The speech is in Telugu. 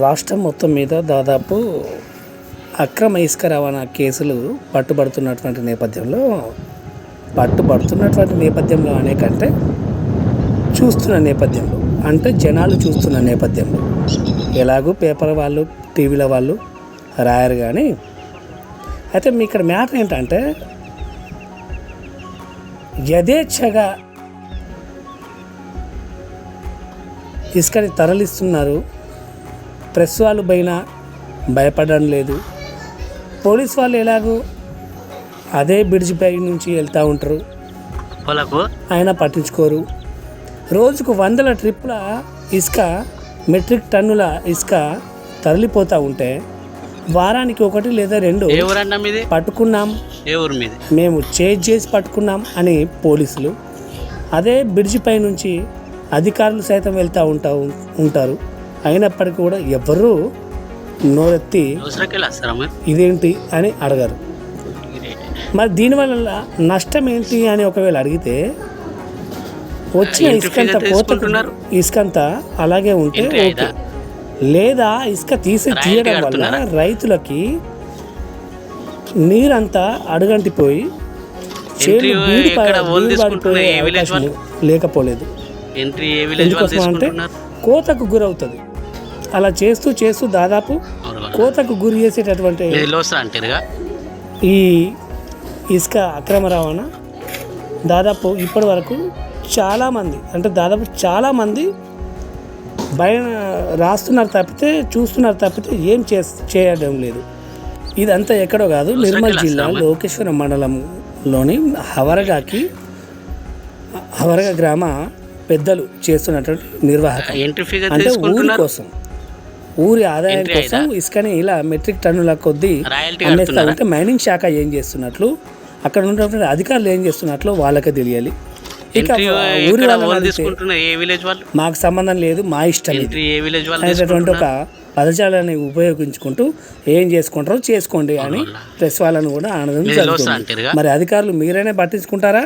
రాష్ట్రం మొత్తం మీద దాదాపు అక్రమ ఇసుక రవాణా కేసులు పట్టుబడుతున్నటువంటి నేపథ్యంలో పట్టుబడుతున్నటువంటి నేపథ్యంలో అనే కంటే చూస్తున్న నేపథ్యంలో అంటే జనాలు చూస్తున్న నేపథ్యంలో. ఎలాగూ పేపర్ వాళ్ళు టీవీల వాళ్ళు రాయరు కానీ అయితే మీ ఇక్కడ మ్యాటర్ ఏంటంటే యథేచ్ఛగా ఇసుకని తరలిస్తున్నారు ప్రెస్ వాళ్ళు పైన భయపడడం లేదు. పోలీస్ వాళ్ళు ఎలాగో అదే బ్రిడ్జ్ పై నుంచి వెళ్తూ ఉంటారు. వాళ్ళకు ఆయన పట్టించుకోరు. రోజుకు వందల ట్రిప్పుల ఇసుక మెట్రిక్ టన్నుల ఇసుక తరలిపోతూ ఉంటే వారానికి ఒకటి లేదా రెండు పట్టుకున్నాం. మేము చేజ్ చేసి పట్టుకున్నాం అని పోలీసులు. అదే బ్రిడ్జి పై నుంచి అధికారులు సైతం వెళ్తూ ఉంటా ఉంటారు. అయినప్పటికీ కూడా ఎవరూ నోరెత్తి ఇదేంటి అని అడగరు మరి దీనివల్ల నష్టం ఏంటి అని ఒకవేళ అడిగితే వచ్చిన ఇసుకంత తీసుకుంటున్నారు? ఇసుకంత అలాగే ఉంటే ఓకే? లేదా ఇసుక తీసి తీయడం వల్ల? రైతులకి నీరంతా అడుగంటిపోయి చేలు బీడు? పడిపోయే లేకపోలేదు ఎందుకోసం అంటే కోతకు గురవుతుంది అలా చేస్తూ చేస్తూ దాదాపు. కోతకు గురి చేసేటటువంటి ఈ ఇసుక అక్రమ రవాణా దాదాపు ఇప్పటి వరకు చాలామంది అంటే దాదాపు చాలామంది భయ రాస్తున్నారు తప్పితే చూస్తున్నారు తప్పితే ఏం చే చేయడం లేదు. ఇదంతా ఎక్కడో కాదు నిర్మల్ జిల్లా లోకేశ్వరం మండలంలోని హవరగాకి హవరగా గ్రామ పెద్దలు చేస్తున్నటువంటి నిర్వాహకం. అంటే ఊరి కోసం. ఊరి ఆదాయం కోసం ఇసుకని ఇలా మెట్రిక్ టన్నుల కొద్దీ అమ్మేస్తా ఉంటే మైనింగ్ శాఖ ఏం చేస్తున్నట్లు? అక్కడ ఉన్నటువంటి అధికారులు ఏం చేస్తున్నట్లు వాళ్ళకే తెలియాలి. ఇక ఊరి వాళ్ళు? మాకు సంబంధం లేదు మా ఇష్టం అనేటటువంటి ఒక పదజాలాన్ని ఉపయోగించుకుంటూ ఏం చేసుకుంటారో చేసుకోండి అని ప్రెస్ వాళ్ళని కూడా ఆనందం జరుగుతుంది. మరి అధికారులు మీరైనా పట్టించుకుంటారా?